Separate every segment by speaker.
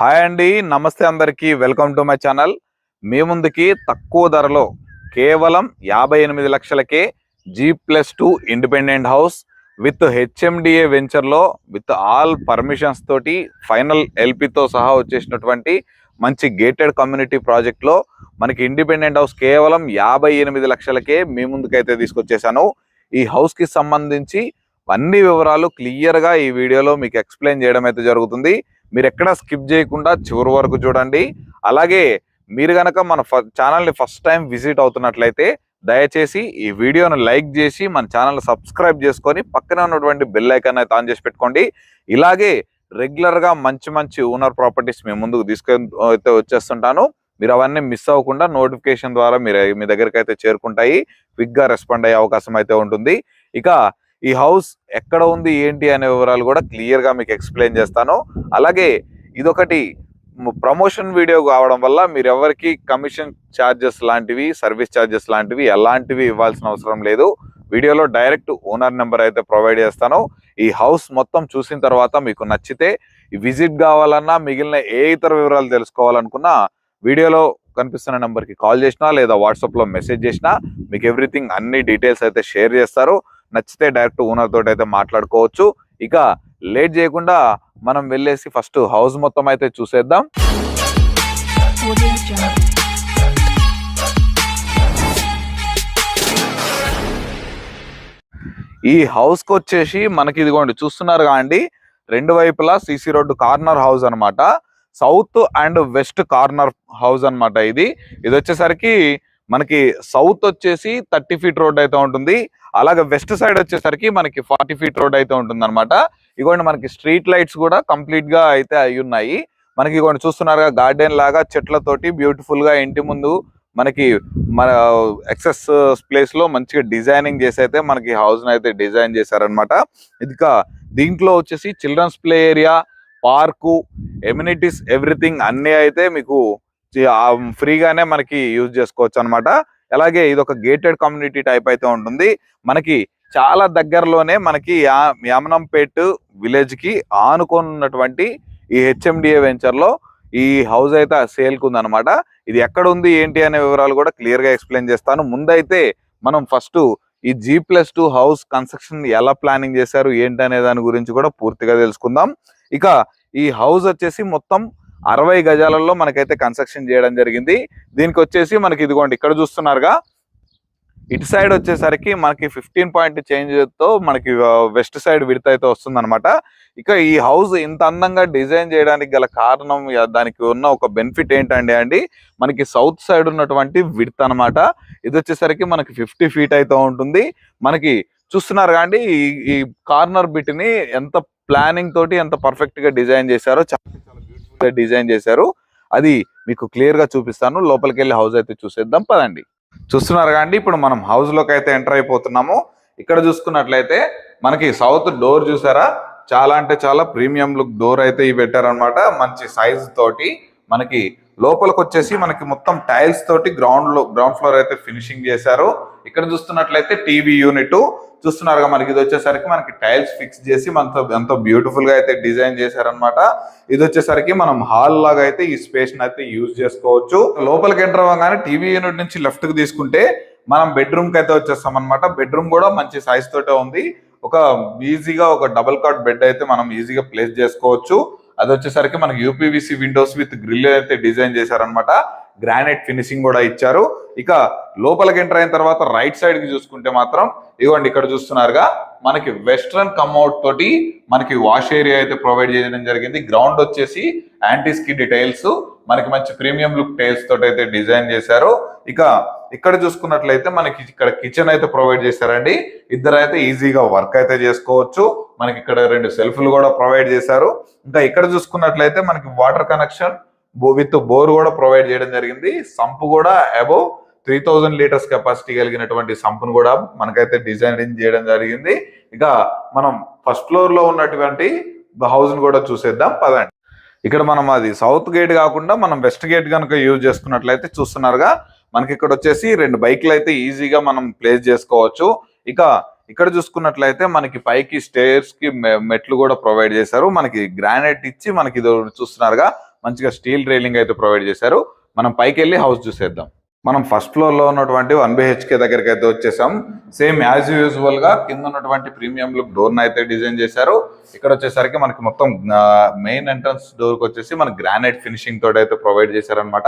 Speaker 1: Hi అండి నమస్తే అందరికీ. Welcome to my channel. మీ ముందుకి తక్కువ ధరలో కేవలం యాభై ఎనిమిది లక్షలకే G plus two independent house with HMDA వెంచర్లో విత్ ఆల్ పర్మిషన్స్ తోటి ఫైనల్ ఎల్పితో సహా వచ్చేసినటువంటి మంచి గేటెడ్ కమ్యూనిటీ ప్రాజెక్ట్లో మనకి ఇండిపెండెంట్ హౌస్ కేవలం యాభై ఎనిమిది లక్షలకే మీ ముందుకైతే తీసుకొచ్చేసాను. ఈ హౌస్కి సంబంధించి అన్ని వివరాలు క్లియర్గా ఈ వీడియోలో మీకు ఎక్స్ప్లెయిన్ చేయడం అయితే జరుగుతుంది. మీరు ఎక్కడ స్కిప్ చేయకుండా చివరి వరకు చూడండి. అలాగే మీరు గనక మన ఛానల్ని ఫస్ట్ టైం విజిట్ అవుతున్నట్లయితే దయచేసి ఈ వీడియోను లైక్ చేసి మన ఛానల్ సబ్స్క్రైబ్ చేసుకొని పక్కనే ఉన్నటువంటి బెల్ ఐకాన్ అయితే ఆన్ చేసి పెట్టుకోండి. ఇలాగే రెగ్యులర్గా మంచి మంచి ఓనర్ ప్రాపర్టీస్ మేము ముందుకు తీసుకొని అయితే వచ్చేస్తుంటాను. మీరు అవన్నీ మిస్ అవ్వకుండా నోటిఫికేషన్ ద్వారా మీరు మీ దగ్గరికి అయితే చేరుకుంటాయి. క్విక్గా రెస్పాండ్ అయ్యే అవకాశం అయితే ఉంటుంది. ఇక ఈ హౌస్ ఎక్కడ ఉంది ఏంటి అనే వివరాలు కూడా క్లియర్గా మీకు ఎక్స్ప్లెయిన్ చేస్తాను. అలాగే ఇదొకటి ప్రమోషన్ వీడియో కావడం వల్ల మీరు ఎవరికి కమిషన్ ఛార్జెస్ లాంటివి సర్వీస్ ఛార్జెస్ లాంటివి ఎలాంటివి ఇవ్వాల్సిన అవసరం లేదు. వీడియోలో డైరెక్ట్ ఓనర్ నెంబర్ అయితే ప్రొవైడ్ చేస్తాను. ఈ హౌస్ మొత్తం చూసిన తర్వాత మీకు నచ్చితే విజిట్ కావాలన్నా మిగిలిన ఏ ఇతర వివరాలు తెలుసుకోవాలనుకున్నా వీడియోలో కనిపిస్తున్న నెంబర్కి కాల్ చేసినా లేదా వాట్సాప్లో మెసేజ్ చేసినా మీకు ఎవ్రీథింగ్ అన్ని డీటెయిల్స్ అయితే షేర్ చేస్తారు. నచ్చితే డైరెక్ట్ ఓనర్ తోటి అయితే మాట్లాడుకోవచ్చు. ఇక లేట్ చేయకుండా మనం వెళ్ళేసి ఫస్ట్ హౌస్ మొత్తం అయితే చూసేద్దాం. ఈ హౌస్కు వచ్చేసి మనకి ఇదిగోండి చూస్తున్నారు కాండి రెండు వైపులా సిసి రోడ్డు కార్నర్ హౌస్ అన్నమాట. South and west corner house అన్నమాట ఇది. ఇది వచ్చేసరికి మనకి సౌత్ వచ్చేసి థర్టీ ఫీట్ రోడ్ అయితే ఉంటుంది. అలాగే వెస్ట్ సైడ్ వచ్చేసరికి మనకి ఫార్టీ ఫీట్ రోడ్ అయితే ఉంటుంది అనమాట ఇగోండి మనకి స్ట్రీట్ లైట్స్ కూడా కంప్లీట్గా అయితే అయి ఉన్నాయి. మనకి ఇగోండి చూస్తున్నారుగా గార్డెన్ లాగా చెట్లతోటి బ్యూటిఫుల్గా ఇంటి ముందు మనకి మన ఎక్సెస్ ప్లేస్లో మంచిగా డిజైనింగ్ చేసి అయితే మనకి హౌస్ అయితే డిజైన్ చేశారనమాట ఇదిక దీంట్లో వచ్చేసి children's play area park amenities everything అన్ని అయితే మీకు ఫ్రీగానే మనకి యూజ్ చేసుకోవచ్చు అనమాట అలాగే ఇది ఒక గేటెడ్ కమ్యూనిటీ టైప్ అయితే ఉంటుంది. మనకి చాలా దగ్గరలోనే మనకి యా- యామనంపేట్ విలేజ్కి ఆనుకున్నటువంటి ఈ హెచ్ఎండిఏ వెంచర్లో ఈ హౌస్ అయితే సేల్కు ఉందన్నమాట ఇది ఎక్కడ ఉంది ఏంటి అనే వివరాలు కూడా క్లియర్గా ఎక్స్ప్లెయిన్ చేస్తాను. ముందైతే మనం ఫస్ట్ ఈ G plus two house construction ఎలా ప్లానింగ్ చేశారు ఏంటి అనే దాని గురించి కూడా పూర్తిగా తెలుసుకుందాం. ఇక ఈ హౌస్ వచ్చేసి మొత్తం అరవై గజాలలో మనకైతే కన్స్ట్రక్షన్ చేయడం జరిగింది. దీనికి వచ్చేసి మనకి ఇదిగోండి ఇక్కడ చూస్తున్నారుగా. ఇటు సైడ్ వచ్చేసరికి మనకి ఫిఫ్టీన్ పాయింట్ చేంజ్తో మనకి వెస్ట్ సైడ్ విడత అయితే వస్తుందన్నమాట. ఇక ఈ హౌస్ ఇంత అందంగా డిజైన్ చేయడానికి గల కారణం దానికి ఉన్న ఒక బెనిఫిట్ ఏంటండి అండి మనకి సౌత్ సైడ్ ఉన్నటువంటి విడత అన్నమాట. ఇది వచ్చేసరికి మనకి ఫిఫ్టీ ఫీట్ అయితే ఉంటుంది. మనకి చూస్తున్నారు కాండి ఈ ఈ కార్నర్ బిట్ని ఎంత ప్లానింగ్ తోటి ఎంత పర్ఫెక్ట్గా డిజైన్ చేశారో డిజైన్ చేశారు. అది మీకు క్లియర్గా చూపిస్తాను. లోపలికి వెళ్ళి హౌస్ అయితే చూసేద్దాం. పదండి. చూస్తున్నారు కాండి ఇప్పుడు మనం హౌస్లోకి అయితే ఎంటర్ అయిపోతున్నాము. ఇక్కడ చూసుకున్నట్లయితే మనకి సౌత్ డోర్ చూసారా? చాలా అంటే చాలా ప్రీమియం లుక్ డోర్ అయితే ఇవి పెట్టారనమాట మంచి సైజ్ తోటి మనకి లోపలికి వచ్చేసి మనకి మొత్తం టైల్స్ తోటి గ్రౌండ్లో గ్రౌండ్ ఫ్లోర్ అయితే ఫినిషింగ్ చేశారు. ఇక్కడ చూస్తున్నట్లయితే టీవీ యూనిట్ చూస్తున్నారుగా మనకి ఇది వచ్చేసరికి మనకి టైల్స్ ఫిక్స్ చేసి మనతో ఎంతో బ్యూటిఫుల్గా అయితే డిజైన్ చేశారనమాట ఇది వచ్చేసరికి మనం హాల్ లాగా అయితే ఈ స్పేస్ అయితే యూజ్ చేసుకోవచ్చు. లోపలికి ఎంటర్ అవ్వగానే టీవీ యూనిట్ నుంచి లెఫ్ట్కి తీసుకుంటే మనం బెడ్రూమ్కి అయితే వచ్చేస్తాం అనమాట బెడ్రూమ్ కూడా మంచి సైజ్ తోటే ఉంది. ఒక ఈజీగా ఒక డబుల్ కాట్ బెడ్ అయితే మనం ఈజీగా ప్లేస్ చేసుకోవచ్చు. అది వచ్చేసరికి మనకి యూపీవీసీ విండోస్ విత్ గ్రిల్ అయితే డిజైన్ చేశారనమాట గ్రానైట్ ఫినిషింగ్ కూడా ఇచ్చారు. ఇక లోపలికి ఎంటర్ అయిన తర్వాత రైట్ సైడ్కి చూసుకుంటే మాత్రం ఇదిగోండి ఇక్కడ చూస్తున్నారుగా మనకి వెస్ట్రన్ కమ్అట్ తోటి మనకి వాష్ ఏరియా అయితే ప్రొవైడ్ చేయడం జరిగింది. గ్రౌండ్ వచ్చేసి యాంటీ స్కిడ్ డిటైల్స్ మనకి మంచి ప్రీమియం లుక్ టైల్స్ తోటి అయితే డిజైన్ చేశారు. ఇక ఇక్కడ చూసుకున్నట్లయితే మనకి ఇక్కడ కిచెన్ అయితే ప్రొవైడ్ చేశారండి. ఇద్దరు అయితే ఈజీగా వర్క్ అయితే చేసుకోవచ్చు. మనకి ఇక్కడ రెండు సెల్ఫ్లు కూడా ప్రొవైడ్ చేశారు. ఇంకా ఇక్కడ చూసుకున్నట్లయితే మనకి వాటర్ కనెక్షన్ విత్ బోర్ కూడా ప్రొవైడ్ చేయడం జరిగింది. సంప్ కూడా above three thousand litres capacity కలిగినటువంటి సంపును కూడా మనకైతే డిజైనింగ్ చేయడం జరిగింది. ఇక మనం ఫస్ట్ ఫ్లోర్లో ఉన్నటువంటి హౌస్ని కూడా చూసేద్దాం. పదండి. ఇక్కడ మనం అది సౌత్ గేట్ కాకుండా మనం వెస్ట్ గేట్ కనుక యూజ్ చేసుకున్నట్లయితే చూస్తున్నారుగా మనకి ఇక్కడ వచ్చేసి రెండు బైక్లు అయితే ఈజీగా మనం ప్లేస్ చేసుకోవచ్చు. ఇక ఇక్కడ చూసుకున్నట్లయితే మనకి పైకి స్టేర్స్కి మెట్లు కూడా ప్రొవైడ్ చేశారు. మనకి గ్రానైట్ ఇచ్చి మనకి ఇది చూస్తున్నారుగా మంచిగా స్టీల్ రైలింగ్ అయితే ప్రొవైడ్ చేశారు. మనం పైకి వెళ్ళి హౌస్ చూసేద్దాం. మనం ఫస్ట్ ఫ్లోర్లో ఉన్నటువంటి వన్ బిహెచ్కే దగ్గరికి అయితే వచ్చేసాం. సేమ్ యాజ్ యూజువల్గా కింద ఉన్నటువంటి ప్రీమియం లుక్ డోర్ అయితే డిజైన్ చేశారు. ఇక్కడ వచ్చేసరికి మనకి మొత్తం మెయిన్ ఎంట్రన్స్ డోర్కి వచ్చేసి మన గ్రానైట్ ఫినిషింగ్ తోటి అయితే ప్రొవైడ్ చేశారనమాట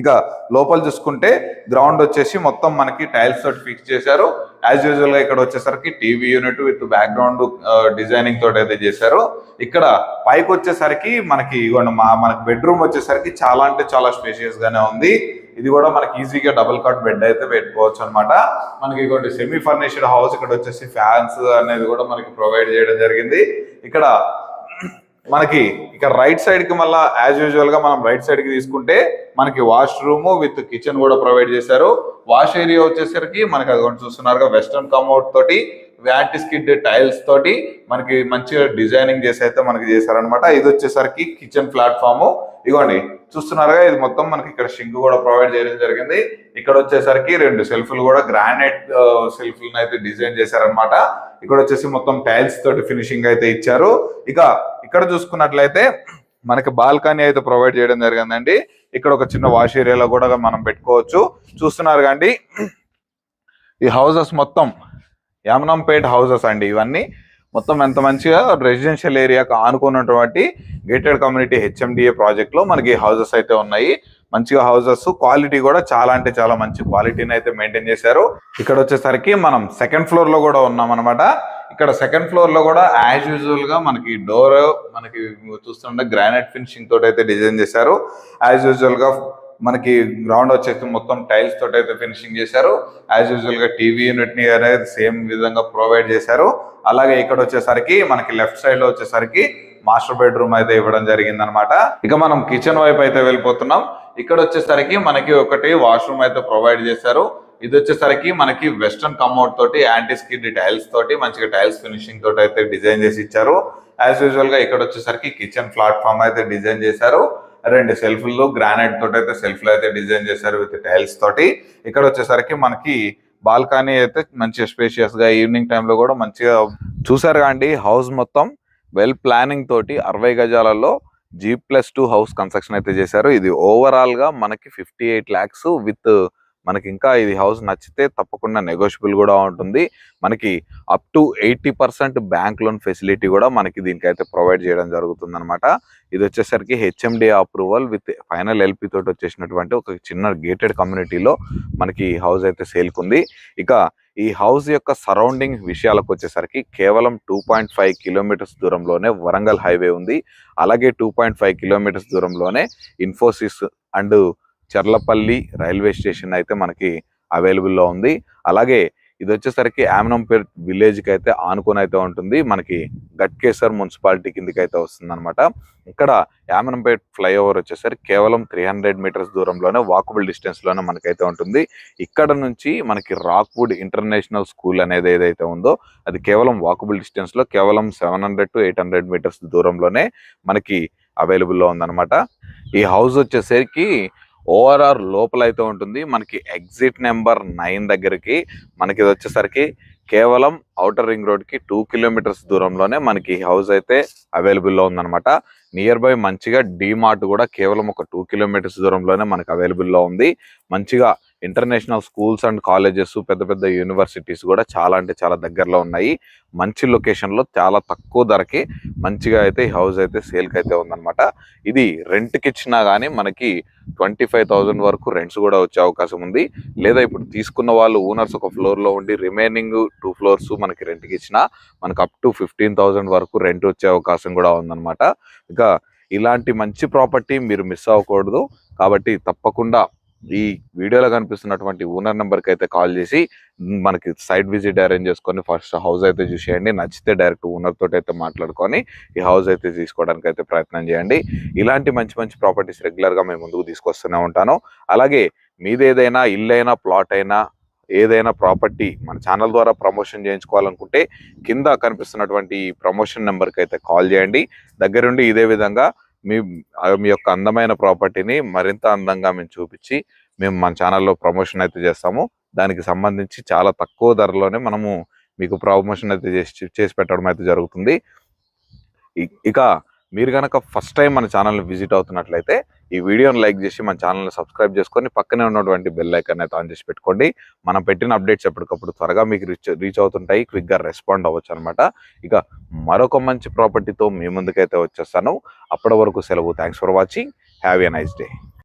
Speaker 1: ఇక లోపల చూసుకుంటే గ్రౌండ్ వచ్చేసి మొత్తం మనకి టైల్స్ తోటి ఫిక్స్ చేశారు. యాజ్ యూజువల్గా ఇక్కడ వచ్చేసరికి TV unit with background designing తోటి అయితే చేశారు. ఇక్కడ పైకి వచ్చేసరికి మనకి ఇగోండి మా మనకి బెడ్రూమ్ వచ్చేసరికి చాలా అంటే చాలా స్పేషియస్ గానే ఉంది. ఇది కూడా మనకి ఈజీగా డబుల్ కాట్ బెడ్ అయితే పెట్టుకోవచ్చు అనమాట మనకి ఇటువంటి సెమీ ఫర్నిష్డ్ హౌస్ ఇక్కడ వచ్చేసి ఫ్యాన్స్ అనేది కూడా మనకి ప్రొవైడ్ చేయడం జరిగింది. ఇక్కడ మనకి ఇక్కడ రైట్ సైడ్కి మళ్ళీ యాజ్ యూజువల్గా మనం రైట్ సైడ్కి తీసుకుంటే మనకి వాష్ రూమ్ విత్ కిచెన్ కూడా ప్రొవైడ్ చేశారు. వాష్ ఏరియా వచ్చేసరికి మనకి అది చూస్తున్నారు వెస్టర్న్ కమౌట్ తోటి వ్యాట్ స్కిడ్ టైల్స్ తోటి మనకి మంచిగా డిజైనింగ్ చేసి అయితే మనకి చేశారనమాట ఇది వచ్చేసరికి కిచెన్ ప్లాట్ఫామ్. ఇగోండి చూస్తున్నారుగా ఇది మొత్తం మనకి ఇక్కడ షింక్ కూడా ప్రొవైడ్ చేయడం జరిగింది. ఇక్కడ వచ్చేసరికి రెండు సెల్ఫ్లు కూడా గ్రానైట్ సెల్ఫ్లను అయితే డిజైన్ చేశారనమాట ఇక్కడ వచ్చేసి మొత్తం టైల్స్ తోటి ఫినిషింగ్ అయితే ఇచ్చారు. ఇక ఇక్కడ చూసుకున్నట్లయితే మనకి బాల్కనీ అయితే ప్రొవైడ్ చేయడం జరిగిందండి. ఇక్కడ ఒక చిన్న వాష్ ఏరియాలో కూడా మనం పెట్టుకోవచ్చు. చూస్తున్నారు కండి ఈ హౌసెస్ మొత్తం యామనంపేట్ హౌసెస్ అండి ఇవన్నీ. మొత్తం ఎంత మంచిగా రెసిడెన్షియల్ ఏరియాకు ఆనుకున్నటువంటి గేటెడ్ కమ్యూనిటీ హెచ్ఎండిఏ ప్రాజెక్ట్లో మనకి హౌసెస్ అయితే ఉన్నాయి. మంచిగా హౌసెస్ క్వాలిటీ కూడా చాలా అంటే చాలా మంచి క్వాలిటీని అయితే మెయింటైన్ చేశారు. ఇక్కడ వచ్చేసరికి మనం సెకండ్ ఫ్లోర్లో కూడా ఉన్నాం అనమాట ఇక్కడ సెకండ్ ఫ్లోర్లో కూడా యాజ్ యూజువల్గా మనకి డోర్ మనకి చూస్తుంటే గ్రానైట్ ఫినిషింగ్ తోటి అయితే డిజైన్ చేశారు. యాజ్ యూజువల్గా మనకి గ్రౌండ్ వచ్చేసి మొత్తం టైల్స్ తోటి అయితే ఫినిషింగ్ చేశారు. యాజ్ యూజువల్గా టీవీ యూనిట్ని అనేది సేమ్ విధంగా ప్రొవైడ్ చేశారు. అలాగే ఇక్కడ వచ్చేసరికి మనకి లెఫ్ట్ సైడ్లో వచ్చేసరికి మాస్టర్ బెడ్రూమ్ అయితే ఇవ్వడం జరిగింది అనమాట ఇక మనం కిచెన్ వైపు అయితే వెళ్ళిపోతున్నాం. ఇక్కడ వచ్చేసరికి మనకి ఒకటి వాష్రూమ్ అయితే ప్రొవైడ్ చేశారు. ఇది వచ్చేసరికి మనకి వెస్టర్న్ కమౌట్ తోటి యాంటీ స్కిడ్ టైల్స్ తోటి మంచిగా టైల్స్ ఫినిషింగ్ తోటి అయితే డిజైన్ చేసి ఇచ్చారు. యాజ్ యూజువల్గా ఇక్కడ వచ్చేసరికి కిచెన్ ప్లాట్ఫామ్ అయితే డిజైన్ చేశారు. రెండు సెల్ఫ్లు గ్రానైట్ తోటి అయితే సెల్ఫ్లు అయితే డిజైన్ చేశారు విత్ టైల్స్ తోటి. ఇక్కడ వచ్చేసరికి మనకి బాల్కనీ అయితే మంచిగా స్పేషియస్గా ఈవినింగ్ టైంలో కూడా మంచిగా చూసారు కాండి హౌస్ మొత్తం వెల్ ప్లానింగ్ తోటి అరవై గజాలలో G plus two house construction అయితే చేశారు. ఇది ఓవరాల్గా మనకి ఫిఫ్టీ ఎయిట్ ల్యాక్స్ విత్ మనకి ఇంకా ఇది హౌస్ నచ్చితే తప్పకుండా నెగోషియబుల్ కూడా ఉంటుంది. మనకి up to eighty percent bank loan facility కూడా మనకి దీనికైతే ప్రొవైడ్ చేయడం జరుగుతుంది అనమాట ఇది వచ్చేసరికి HMD approval with final LP తోటి వచ్చేసినటువంటి ఒక చిన్న గేటెడ్ కమ్యూనిటీలో మనకి ఈ హౌస్ అయితే సేల్కుంది ఇక ఈ హౌస్ యొక్క సరౌండింగ్ విషయాలకు వచ్చేసరికి కేవలం టూ పాయింట్ ఫైవ్ కిలోమీటర్స్ దూరంలోనే వరంగల్ హైవే ఉంది. అలాగే టూ పాయింట్ ఫైవ్ కిలోమీటర్స్ దూరంలోనే Infosys and Cherlapally railway station అయితే మనకి అవైలబుల్లో ఉంది. అలాగే ఇది వచ్చేసరికి ఆమనంపేట్ విలేజ్కి అయితే ఆనుకొని అయితే ఉంటుంది. మనకి గట్కేసర్ మున్సిపాలిటీ కిందకి అయితే వస్తుంది అనమాట ఇక్కడ యామనంపేట్ ఫ్లైఓవర్ వచ్చేసరికి కేవలం త్రీ హండ్రెడ్ మీటర్స్ దూరంలోనే వాకబుల్ డిస్టెన్స్లోనే మనకైతే ఉంటుంది. ఇక్కడ నుంచి మనకి రాక్వుడ్ ఇంటర్నేషనల్ స్కూల్ అనేది ఏదైతే ఉందో అది కేవలం వాకబుల్ డిస్టెన్స్లో కేవలం seven hundred to eight hundred metres దూరంలోనే మనకి అవైలబుల్లో ఉందనమాట ఉందన్నమాట. ఈ హౌస్ వచ్చేసరికి ఓఆర్ఆర్ లోపల అయితే ఉంటుంది. మనకి ఎగ్జిట్ నెంబర్ నైన్ దగ్గరికి మనకి ఇది వచ్చేసరికి కేవలం అవుటర్ రింగ్ రోడ్కి టూ కిలోమీటర్స్ దూరంలోనే మనకి హౌస్ అయితే అవైలబుల్లో ఉందన్నమాట. నియర్ బై మంచిగా మార్ట్ కూడా కేవలం ఒక టూ కిలోమీటర్స్ దూరంలోనే మనకి అవైలబుల్లో ఉంది. మంచిగా ఇంటర్నేషనల్ స్కూల్స్ అండ్ కాలేజెస్ పెద్ద పెద్ద యూనివర్సిటీస్ కూడా చాలా అంటే చాలా దగ్గరలో ఉన్నాయి. మంచి లొకేషన్లో చాలా తక్కువ ధరకి మంచిగా అయితే ఈ హౌస్ అయితే సేల్కి అయితే ఉందన్నమాట. ఇది రెంట్కి ఇచ్చినా కానీ మనకి ట్వంటీ ఫైవ్ థౌసండ్ వరకు రెంట్స్ కూడా వచ్చే అవకాశం ఉంది. లేదా ఇప్పుడు తీసుకున్న వాళ్ళు ఓనర్స్ ఒక ఫ్లోర్లో ఉండి రిమైనింగ్ టూ ఫ్లోర్స్ మనకి రెంట్కి ఇచ్చినా మనకు అప్ టు ఫిఫ్టీన్ థౌసండ్ వరకు రెంట్ వచ్చే అవకాశం కూడా ఉందన్నమాట. ఇక ఇలాంటి మంచి ప్రాపర్టీ మీరు మిస్ అవ్వకూడదు. కాబట్టి తప్పకుండా ఈ వీడియోలో కనిపిస్తున్నటువంటి ఓనర్ నెంబర్కి అయితే కాల్ చేసి మనకి సైట్ విజిట్ అరేంజ్ చేసుకొని ఫస్ట్ హౌస్ అయితే చూసేయండి. నచ్చితే డైరెక్ట్ ఓనర్ తోటి అయితే మాట్లాడుకొని ఈ హౌస్ అయితే తీసుకోవడానికి అయితే ప్రయత్నం చేయండి. ఇలాంటి మంచి మంచి ప్రాపర్టీస్ రెగ్యులర్గా మేము ముందుకు తీసుకొస్తూనే ఉంటాను. అలాగే మీదేదైనా ఇల్లు అయినా ప్లాట్ అయినా ఏదైనా ప్రాపర్టీ మన ఛానల్ ద్వారా ప్రమోషన్ చేయించుకోవాలనుకుంటే కింద కనిపిస్తున్నటువంటి ప్రమోషన్ నెంబర్కి అయితే కాల్ చేయండి. దగ్గరుండి ఇదే విధంగా మీ మీ యొక్క అందమైన ప్రాపర్టీని మరింత అందంగా మేము చూపించి మేము మన ఛానల్లో ప్రమోషన్ అయితే చేస్తాము. దానికి సంబంధించి చాలా తక్కువ ధరలోనే మనము మీకు ప్రమోషన్ అయితే చేసి చేసి పెట్టడం అయితే జరుగుతుంది. ఇక మీరు కనుక ఫస్ట్ టైం మన ఛానల్ని విజిట్ అవుతున్నట్లయితే ఈ వీడియోని లైక్ చేసి మన ఛానల్ని సబ్స్క్రైబ్ చేసుకొని పక్కనే ఉన్నటువంటి బెల్ ఐకాన్ అయితే ఆన్ చేసి పెట్టుకోండి. మనం పెట్టిన అప్డేట్స్ ఎప్పటికప్పుడు త్వరగా మీకు రీచ్ రీచ్ అవుతుంటాయి క్విక్గా రెస్పాండ్ అవ్వచ్చు అనమాట ఇక మరొక మంచి ప్రాపర్టీతో మీ ముందుకైతే వచ్చేస్తాను. అప్పటి వరకు సెలవు. Thanks for watching have a nice day